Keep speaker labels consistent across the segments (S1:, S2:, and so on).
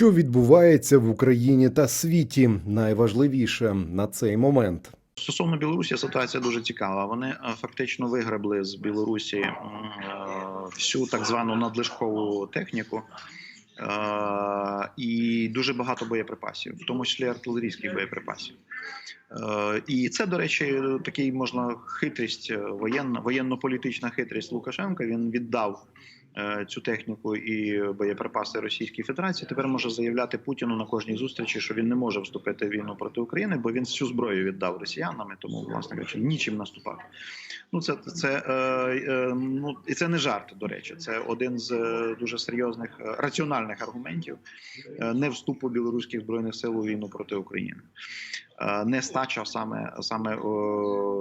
S1: Що відбувається в Україні та світі? Найважливіше на цей момент.
S2: Стосовно Білорусі ситуація дуже цікава. Вони е, фактично вигребли з Білорусі е, всю так звану надлишкову техніку. е, І дуже багато боєприпасів, в тому числі артилерійських боєприпасів. І це, до речі, такий можна хитрість, воєнно-політична хитрість Лукашенка. Він віддав цю техніку і боєприпаси Російській Федерації. Тепер може заявляти Путіну на кожній зустрічі, що він не може вступити в війну проти України, бо він всю зброю віддав росіянам, і тому власне кажучи, нічим наступати. Ну це це е, е, ну і це не жарт. До речі, це один з е, дуже серйозних е, раціональних аргументів е, не вступу білоруських збройних сил у війну проти України. Е, Нестача саме саме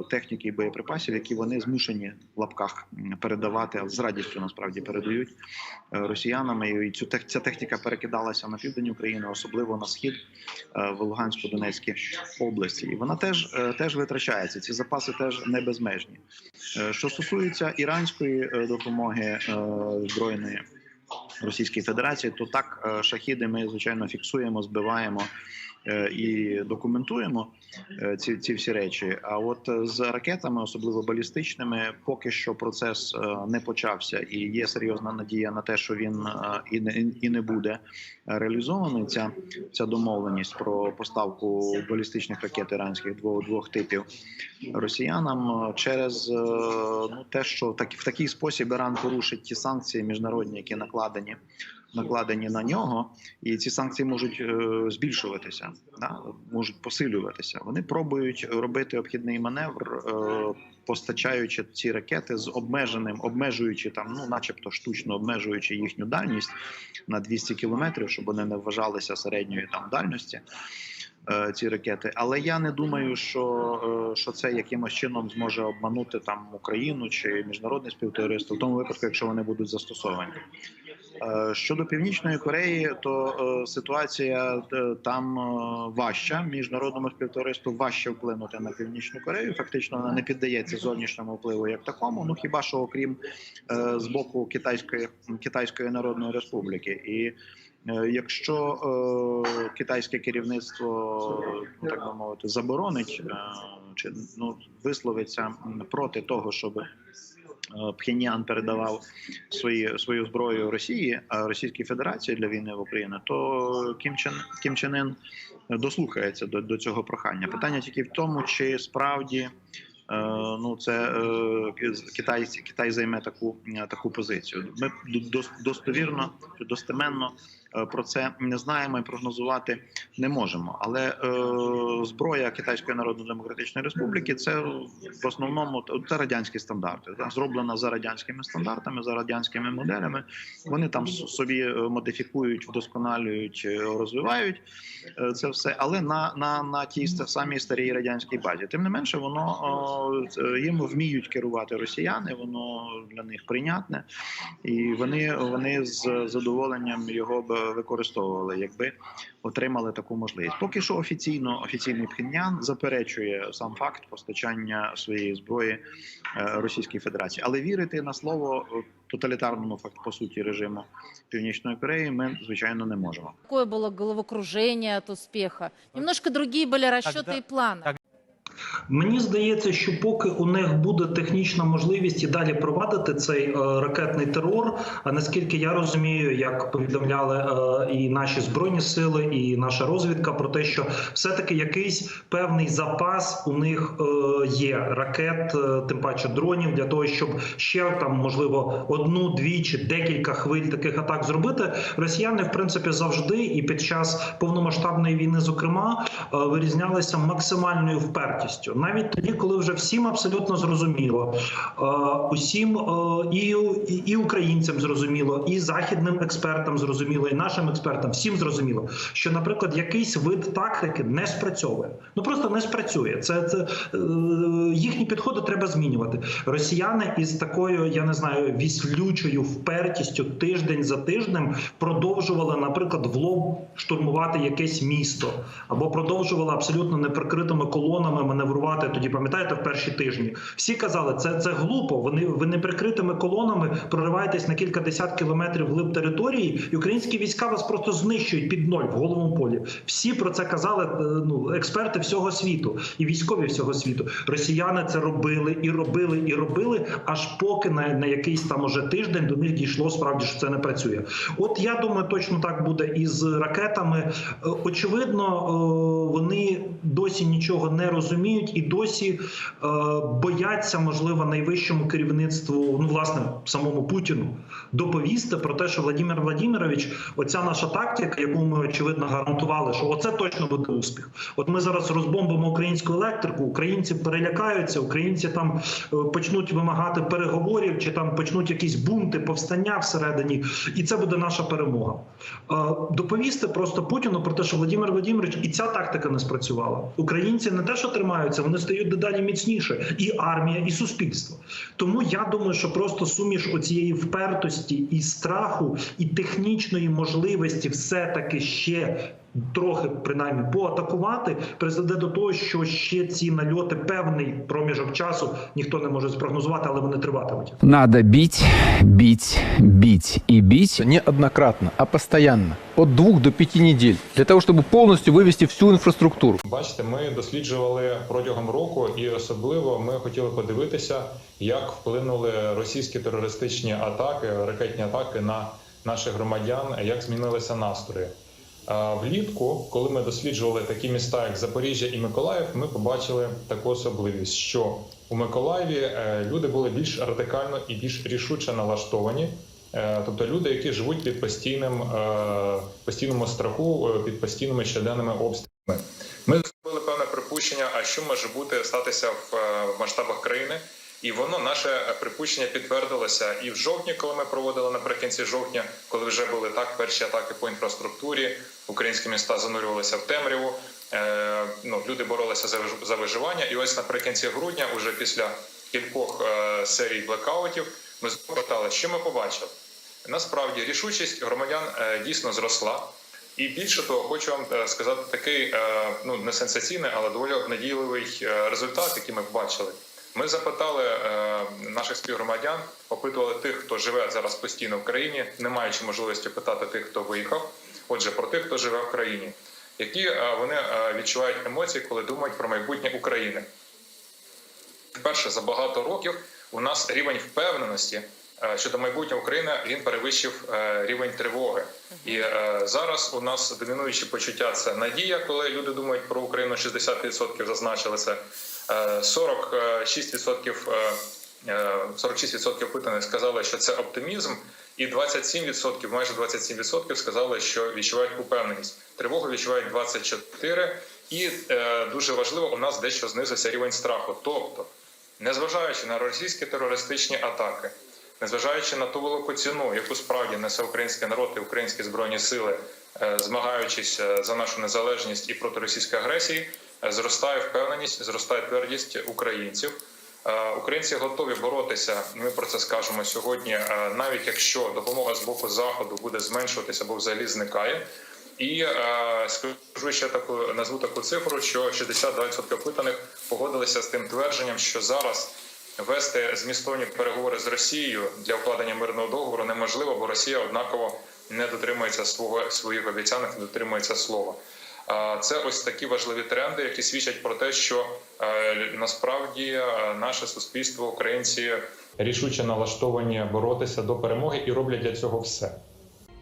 S2: техніки і боєприпасів, які вони змушені в лапках передавати з радістю насправді передають е, росіянам. І цю ця техніка перекидалася на південь України, особливо на схід е, в Луганську, Донецькій області. І вона теж теж витрачається. Ці запаси теж не безмежні. Що стосується іранської допомоги збройної Російської Федерації, то так шахіди ми звичайно фіксуємо, збиваємо і документуємо е, ці, ці всі речі. А от е, з ракетами, особливо балістичними, поки що процес е, не почався, і є серйозна надія на те, що він е, і не і не буде реалізований. Ця ця домовленість про поставку балістичних ракет іранських двох двох типів росіянам е, через е, ну те, що так в такий спосіб Іран порушить ті санкції міжнародні, які накладені. Накладені на нього, і ці санкції можуть е, збільшуватися, да? можуть посилюватися. Вони пробують робити обхідний маневр, е, постачаючи ці ракети з обмеженим, обмежуючи там, ну, начебто, штучно обмежуючи їхню дальність на 200 кілометрів, щоб вони не вважалися середньої там дальності. е, Ці ракети, але я не думаю, що, що це якимось чином зможе обманути там Україну чи міжнародне співтовариство, в тому випадку, якщо вони будуть застосовані. Е, Щодо північної Кореї, то е, ситуація е, там важча. Міжнародному співтовариству важче вплинути на північну Корею. Фактично вона не піддається зовнішньому впливу як такому. Ну хіба що окрім з боку Китайської Китайської Народної Республіки і. Якщо китайське керівництво, так би мовити, заборонить чи ну висловиться проти того, щоб Пхеньян передавав свої свою зброю Росії, а Російській Федерації для війни в Україні, то Кім Чен Кім Чен Ін дослухається до, до цього прохання. Питання тільки в тому, чи справді е, ну це е, Китай, Китай займе таку таку позицію. Ми до- достовірно достеменно е, про це не знаємо і прогнозувати не можемо. Але е, зброя Китайської Народно-Демократичної Республіки це в основному це радянські стандарти, да, зроблена за радянськими стандартами, за радянськими моделями. Вони там собі е, модифікують, вдосконалюють, е, розвивають е, це все, але на, на, на тій самій старій радянській базі. Тим не менше, воно їм вміють керувати росіяни, воно для них прийнятне, і вони, вони з задоволенням його б використовували, якби отримали таку можливість. Поки що офіційно офіційний Пхеньян заперечує сам факт постачання своєї зброї е, Російській Федерації, але вірити на слово е, тоталітарному факт по суті режиму Північної Кореї ми звичайно не можемо.
S3: Какое было головокружение от успеха. Немножко другие были расчеты
S4: Тогда-
S3: и планы.
S5: Мені здається, що поки у них буде технічна можливість і далі провадити цей е, ракетний терор. А наскільки я розумію, як повідомляли е, і наші збройні сили, і наша розвідка про те, що все-таки якийсь певний запас у них е, є ракет, тим паче дронів, для того, щоб ще там можливо одну, дві чи декілька хвиль таких атак зробити. Росіяни, в принципі, завжди і під час повномасштабної війни, зокрема, вирізнялися максимальною впертістю, навіть тоді, коли вже всім абсолютно зрозуміло, е, усім е, і, і, українцям зрозуміло, і західним експертам зрозуміло, і нашим експертам всім зрозуміло, що, наприклад, якийсь вид тактики не спрацьовує. Ну просто не спрацює. Це, це е, їхні підходи треба змінювати. Росіяни із такою, я не знаю, віслючою впертістю тиждень за тижнем продовжували, наприклад, в лоб штурмувати якесь місто або продовжували абсолютно неприкритими колонами маневрувати маневрувати. Тоді пам'ятаєте, в перші тижні всі казали, це це глупо. Вони ви не прикритими колонами прориваєтесь на кілька десят кілометрів глиб території, і українські війська вас просто знищують під ноль в головному полі. Всі про це казали. е, Ну експерти всього світу і військові всього світу. Росіяни це робили і робили і робили, аж поки на, на якийсь там уже тиждень до них дійшло справді, що це не працює. От я думаю, точно так буде і з ракетами. Е, Очевидно, е, вони досі нічого не розуміють і досі е, бояться, можливо, найвищому керівництву, ну власне, самому Путіну, доповісти про те, що Владимир Владимирович, оця наша тактика, яку ми очевидно гарантували, що оце точно буде успіх. От ми зараз розбомбимо українську електрику, українці перелякаються, українці там е, почнуть вимагати переговорів, чи там почнуть якісь бунти, повстання всередині, і це буде наша перемога. Е, Доповісти просто Путіну про те, що Владимир Владимирович і ця тактика не спрацювала. Українці не те, що тримаються, вони стають дедалі міцніше, і армія, і суспільство. Тому я думаю, що просто суміш оцієї впертості і страху, і технічної можливості все таки ще. Трохи принаймні поатакувати призведе до того, що ще ці нальоти певний проміжок часу ніхто не може спрогнозувати, але вони триватимуть.
S4: Надо бить, бить, бить и бить.
S6: Не однократно, а постоянно. От двух до пяти недель. Для того, чтобы полностью вывести всю инфраструктуру.
S7: Бачите, ми досліджували протягом року, і особливо ми хотіли подивитися, як вплинули російські терористичні атаки, ракетні атаки на наших громадян, як змінилися настрої. Влітку, коли ми досліджували такі міста, як Запоріжжя і Миколаїв, ми побачили таку особливість, що у Миколаєві е, люди були більш радикально і більш рішуче налаштовані. Е, Тобто люди, які живуть під постійним е, постійному страху, під постійними щоденними обстрілами. Ми зробили певне припущення, а що може бути статися в масштабах країни. І воно наше е, припущення підтвердилося і в жовтні, коли ми проводили наприкінці жовтня, коли вже були так перші атаки по інфраструктурі, українські міста занурювалися в темряву. Е, ну, люди боролися за за виживання. І ось наприкінці грудня, уже після кількох е, серій блекаутів, ми запитали, що ми побачили. Насправді рішучість громадян е, дійсно зросла. І більше того, хочу вам е, сказати такий е, ну не сенсаційний, але доволі обнадійливий результат, який ми побачили. Ми запитали е, наших співгромадян, опитували тих, хто живе зараз постійно в країні, не маючи можливості питати тих, хто виїхав. Отже, про тих, хто живе в країні, які е, вони е, відчувають емоції, коли думають про майбутнє України. Вперше за багато років у нас рівень впевненості щодо майбутнього України він перевищив е, рівень тривоги. І е, зараз у нас домінуючі почуття це надія, коли люди думають про Україну 60% зазначили це. Е, 46% е, е, 46% опитаних сказали, що це оптимізм, і 27%, майже 27% сказали, що відчувають упевненість. Тривогу відчувають 24%, і е, дуже важливо, у нас дещо знизився рівень страху. Тобто, незважаючи на російські терористичні атаки, незважаючи на ту велику ціну, яку справді несе український народ і українські збройні сили, е, змагаючись е, за нашу незалежність і проти російської агресії, е, зростає впевненість, зростає твердість українців. Українці готові боротися. Ми про це скажемо сьогодні. Навіть якщо допомога з боку заходу буде зменшуватися або взагалі зникає. І скажу ще таку назву таку цифру, що 62% опитаних погодилися з тим твердженням, що зараз вести змістовні переговори з Росією для укладення мирного договору неможливо, бо Росія однаково не дотримується свого своїх обіцянок, не дотримується слова. Це ось такі важливі тренди, які свідчать про те, що е, насправді е, наше суспільство, українці рішуче налаштовані боротися до перемоги і роблять для цього все.